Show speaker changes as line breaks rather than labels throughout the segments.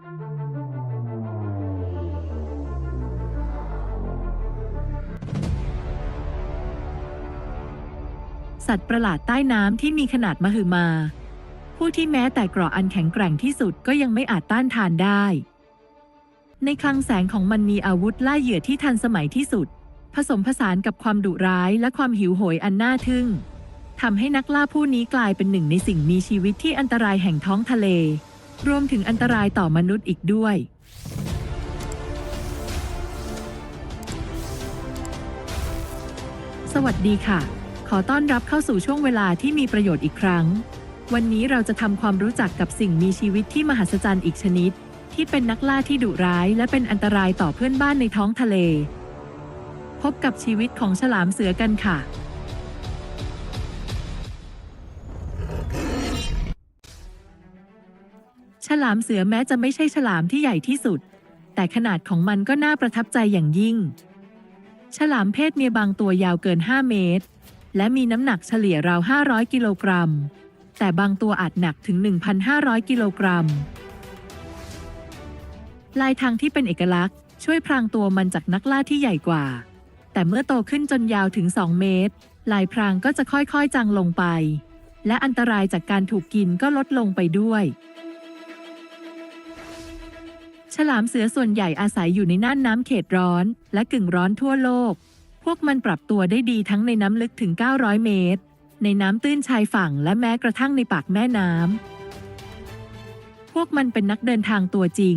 สัตว์ประหลาดใต้น้ำที่มีขนาดมหึมา ผู้ที่แม้แต่เกราะอันแข็งแกร่งที่สุดก็ยังไม่อาจต้านทานได้ ในคลังแสงของมันมีอาวุธล่าเหยื่อที่ทันสมัยที่สุด ผสมผสานกับความดุร้ายและความหิวโหยอันน่าทึ่งทำให้นักล่าผู้นี้กลายเป็นหนึ่งในสิ่งมีชีวิตที่อันตรายแห่งท้องทะเล รวมถึงอันตรายต่อมนุษย์อีกด้วย สวัสดีค่ะ ขอต้อนรับเข้าสู่ช่วงเวลาที่มีประโยชน์อีกครั้ง วันนี้เราจะทำความรู้จักกับสิ่งมีชีวิตที่มหัศจรรย์อีกชนิด ที่เป็นนักล่าที่ดุร้ายและเป็นอันตรายต่อเพื่อนบ้านในท้องทะเล พบกับชีวิตของฉลามเสือกันค่ะ ฉลามเสือแม้จะไม่ใช่ฉลามที่ใหญ่ที่สุด แต่ขนาดของมันก็น่าประทับใจอย่างยิ่ง ฉลามเพศเมียบางตัวยาวเกิน 5 เมตร และมีน้ำหนักเฉลี่ยราว 500 กิโลกรัม แต่บางตัวอาจหนักถึง 1,500 กิโลกรัม ลายทางที่เป็นเอกลักษณ์ ช่วยพรางตัวมันจากนักล่าที่ใหญ่กว่า แต่เมื่อโตขึ้นจนยาวถึง 2 เมตร ลายพรางก็จะค่อยๆจางลงไป และอันตรายจากการถูกกินก็ลดลงไปด้วย ฉลามเสือส่วนใหญ่อาศัยอยู่ในน่านน้ำเขตร้อน และกึ่งร้อนทั่วโลก พวกมันปรับตัวได้ดีทั้งในน้ำลึกถึง 900 เมตร ในน้ำตื้นชายฝั่งและแม้กระทั่งในปากแม่น้ำ พวกมันเป็นนักเดินทางตัวจริง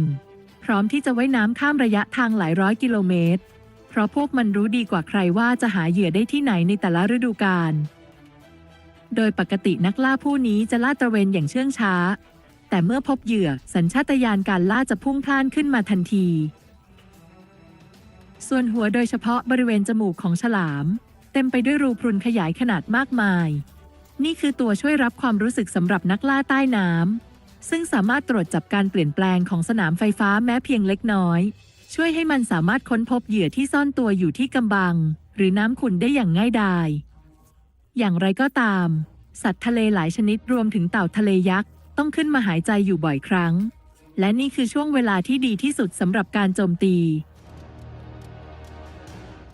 พร้อมที่จะว่ายน้ำข้ามระยะทางหลายร้อยกิโลเมตร เพราะพวกมันรู้ดีกว่าใครว่าจะหาเหยื่อได้ที่ไหนในแต่ละฤดูกาล โดยปกตินักล่าผู้นี้จะล่าตระเวนอย่างเชื่องช้า แต่เมื่อพบเหยื่อสัญชาตญาณการล่าจะพุ่งพล่านขึ้นมาทันที ส่วนหัวโดยเฉพาะบริเวณจมูกของฉลาม เต็มไปด้วยรูพรุนขยายขนาดมากมาย นี่คือตัวช่วยรับความรู้สึกสำหรับนักล่าใต้น้ำซึ่งสามารถตรวจจับการเปลี่ยนแปลงของสนามไฟฟ้าแม้เพียงเล็กน้อย ช่วยให้มันสามารถค้นพบเหยื่อที่ซ่อนตัวอยู่ที่กำบัง หรือน้ำขุ่นได้อย่างง่ายดายอย่างไรก็ตาม สัตว์ทะเลหลายชนิดรวมถึงเต่าทะเลยักษ์ ต้องขึ้นมาหายใจอยู่บ่อยครั้ง และนี่คือช่วงเวลาที่ดีที่สุดสำหรับการโจมตี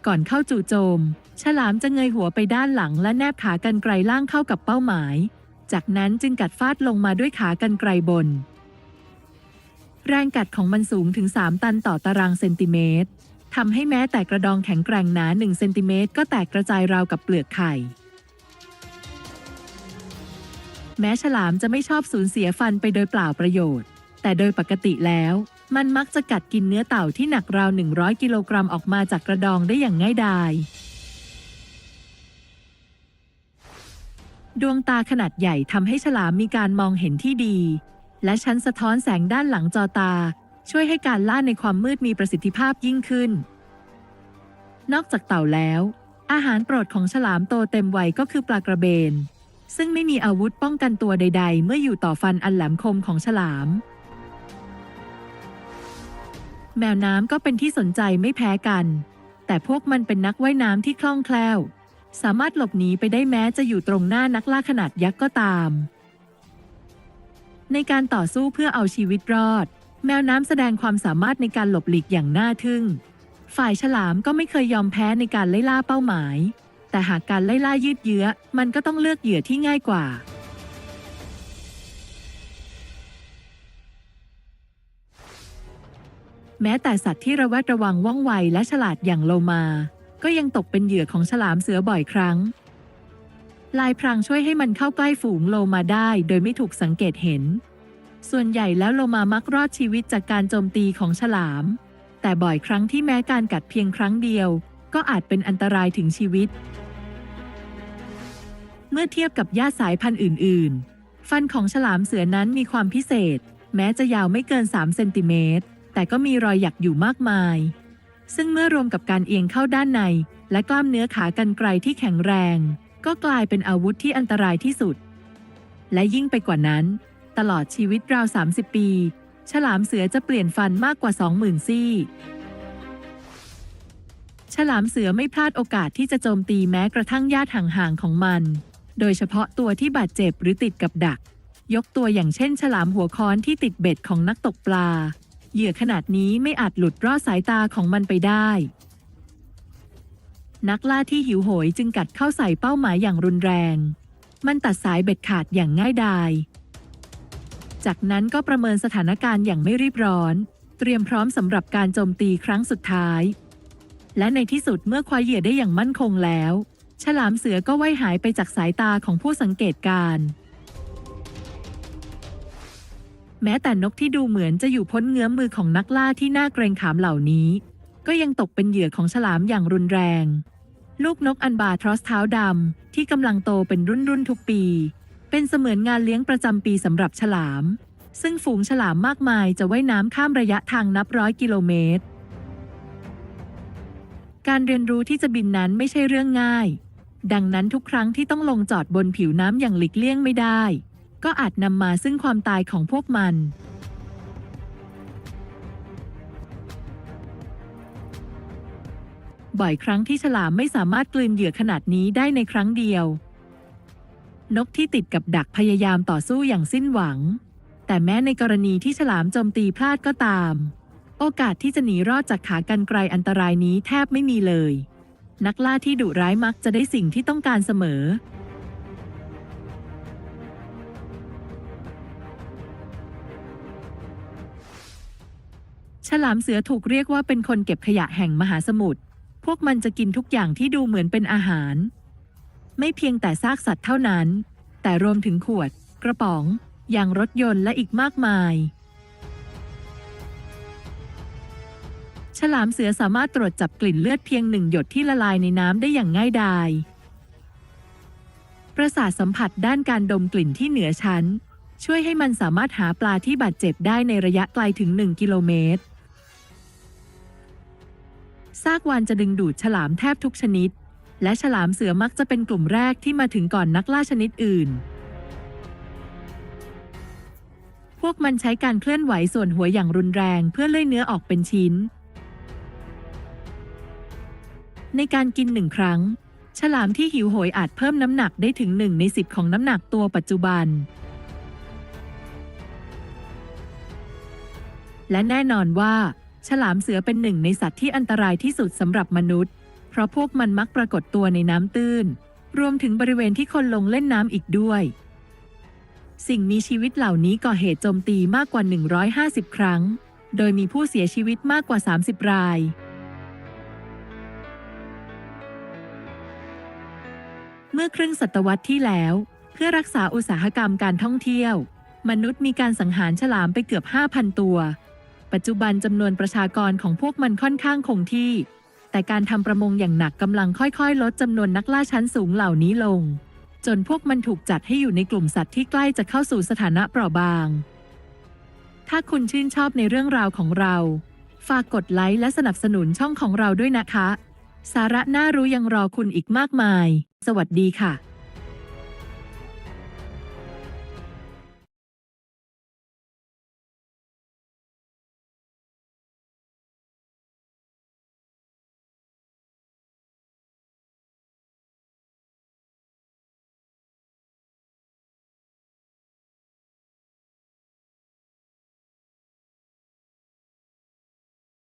ก่อนเข้าจู่โจม ฉลามจะเงยหัวไปด้านหลังและแนบขากรรไกรล่างเข้ากับเป้าหมาย จากนั้นจึงกัดฟาดลงมาด้วยขากรรไกรบน แรงกัดของมันสูงถึง 3 ตันต่อตารางเซนติเมตรทำให้แม้แต่กระดองแข็งแกร่งหนา1เซนติเมตรก็แตกกระจายราวกับเปลือกไข่ แม้ฉลามจะไม่ชอบสูญเสียฟันไปโดยเปล่าประโยชน์ แต่โดยปกติแล้ว มันมักจะกัดกินเนื้อเต่าที่หนักราว 100 กิโลกรัมออกมาจากกระดองได้อย่างง่ายดาย ดวงตาขนาดใหญ่ทำให้ฉลามมีการมองเห็นที่ดี และชั้นสะท้อนแสงด้านหลังจอตา ช่วยให้การล่าในความมืดมีประสิทธิภาพยิ่งขึ้น นอกจากเต่าแล้ว อาหารโปรดของฉลามโตเต็มวัยก็คือปลากระเบน ซึ่งไม่มีอาวุธป้องกันตัวใด ๆ เมื่ออยู่ต่อฟันอันแหลมคมของฉลาม แมวน้ำก็เป็นที่สนใจไม่แพ้กัน แต่พวกมันเป็นนักว่ายน้ำที่คล่องแคล่ว สามารถหลบหนีไปได้แม้จะอยู่ตรงหน้านักล่าขนาดยักษ์ก็ตาม ในการต่อสู้เพื่อเอาชีวิตรอด แมวน้ำแสดงความสามารถในการหลบหลีกอย่างน่าทึ่ง ฝ่ายฉลามก็ไม่เคยยอมแพ้ในการไล่ล่าเป้าหมาย แต่หากการไล่ล่ายืดเยื้อ มันก็ต้องเลือกเหยื่อที่ง่ายกว่า แม้แต่สัตว์ที่ระแวดระวังว่องไวและฉลาดอย่างโลมา ก็ยังตกเป็นเหยื่อของฉลามเสือบ่อยครั้ง ลายพรางช่วยให้มันเข้าใกล้ฝูงโลมาได้ โดยไม่ถูกสังเกตเห็น ส่วนใหญ่แล้วโลมามักรอดชีวิตจากการโจมตีของฉลาม แต่บ่อยครั้งที่แม้การกัดเพียงครั้งเดียว ก็อาจเป็นอันตรายถึงชีวิต เมื่อเทียบกับหญ้าสายพันธุ์อื่น ๆ ฟันของฉลามเสือนั้นมีความพิเศษ แม้จะยาวไม่เกิน 3 เซนติเมตร แต่ก็มีรอยหยักอยู่มากมาย ซึ่งเมื่อรวมกับการเอียงเข้าด้านใน และกล้ามเนื้อขากรรไกรที่แข็งแรง ก็กลายเป็นอาวุธที่อันตรายที่สุด และยิ่งไปกว่านั้น ตลอดชีวิตราว 30 ปี ฉลามเสือจะเปลี่ยนฟันมากกว่า 20,000 ซี่ ฉลามเสือไม่พลาดโอกาสที่จะโจมตีแม้กระทั่งญาติห่างๆของมัน โดยเฉพาะตัวที่บาดเจ็บหรือติดกับดัก ยกตัวอย่างเช่น ฉลามหัวค้อนที่ติดเบ็ดของนักตกปลา เหยื่อขนาดนี้ไม่อาจหลุดรอดสายตาของมันไปได้ นักล่าที่หิวโหยจึงกัดเข้าใส่เป้าหมายอย่างรุนแรง มันตัดสายเบ็ดขาดอย่างง่ายดาย จากนั้นก็ประเมินสถานการณ์อย่างไม่รีบร้อน เตรียมพร้อมสำหรับการโจมตีครั้งสุดท้าย และในที่สุดเมื่อคว้าเหยื่อได้อย่างมั่นคงแล้ว ฉลามเสือก็ว่ายหายไปจากสายตาของผู้สังเกตการณ์แม้แต่นกที่ดูเหมือนจะอยู่พ้นเงื้อมมือของนักล่าที่น่าเกรงขามเหล่านี้ ก็ยังตกเป็นเหยื่อของฉลามอย่างรุนแรง ลูกนกอันบาทรอสเท้าดำที่กำลังโตเป็นรุ่นรุ่นทุกปี เป็นเสมือนงานเลี้ยงประจำปีสำหรับฉลาม ซึ่งฝูงฉลามมากมายจะว่ายน้ำข้ามระยะทางนับร้อยกิโลเมตร การเรียนรู้ที่จะบินนั้นไม่ใช่เรื่องง่าย ดังนั้นทุกครั้งที่ต้องลงจอดบนผิวน้ำอย่างหลีกเลี่ยงไม่ได้ ก็อาจนำมาซึ่งความตายของพวกมัน บ่อยครั้งที่ฉลามไม่สามารถกลืนเหยื่อขนาดนี้ได้ในครั้งเดียว นกที่ติดกับดักพยายามต่อสู้อย่างสิ้นหวัง แต่แม้ในกรณีที่ฉลามโจมตีพลาดก็ตาม โอกาสที่จะหนีรอดจากขากรรไกรอันตรายนี้แทบไม่มีเลย นักล่าที่ดุร้ายมักจะได้สิ่งที่ต้องการเสมอ ฉลามเสือถูกเรียกว่าเป็นคนเก็บขยะแห่งมหาสมุทร พวกมันจะกินทุกอย่างที่ดูเหมือนเป็นอาหาร ไม่เพียงแต่ซากสัตว์เท่านั้น แต่รวมถึงขวด กระป๋อง ยางรถยนต์และอีกมากมาย ฉลามเสือสามารถตรวจจับกลิ่นเลือดเพียงหนึ่งหยดที่ละลายในน้ำได้อย่างง่ายดายประสาทสัมผัสด้านการดมกลิ่นที่เหนือชั้น ช่วยให้มันสามารถหาปลาที่บาดเจ็บได้ในระยะไกลถึง 1 กิโลเมตร ซากวานจะดึงดูดฉลามแทบทุกชนิด และฉลามเสือมักจะเป็นกลุ่มแรกที่มาถึงก่อนนักล่าชนิดอื่น พวกมันใช้การเคลื่อนไหวส่วนหัวอย่างรุนแรงเพื่อเลื่อยเนื้อออกเป็นชิ้น ในการกินหนึ่งครั้ง ฉลามที่หิวโหยอาจเพิ่มน้ำหนักได้ถึงหนึ่งในสิบของน้ำหนักตัวปัจจุบัน และแน่นอนว่า ฉลามเสือเป็นหนึ่งในสัตว์ที่อันตรายที่สุดสำหรับมนุษย์ เพราะพวกมันมักปรากฏตัวในน้ำตื้น รวมถึงบริเวณที่คนลงเล่นน้ำอีกด้วย สิ่งมีชีวิตเหล่านี้ก่อเหตุโจมตีมากกว่า 150 ครั้ง โดยมีผู้เสียชีวิตมากกว่า 30 ราย ครึ่งศตวรรษที่แล้ว เพื่อรักษาอุตสาหกรรมการท่องเที่ยว มนุษย์มีการสังหารฉลามไปเกือบ 5,000 ตัว ปัจจุบันจำนวนประชากรของพวกมันค่อนข้างคงที่ แต่การทำประมงอย่างหนักกำลังค่อยๆ ลดจำนวนนักล่าชั้นสูงเหล่านี้ลง จนพวกมันถูกจัดให้อยู่ในกลุ่มสัตว์ที่ใกล้จะเข้าสู่สถานะเปราะบาง ถ้าคุณชื่นชอบในเรื่องราวของเรา ฝากกดไลค์และสนับสนุนช่องของเราด้วยนะคะ สาระน่ารู้ยังรอคุณอีกมากมาย สวัสดีค่ะ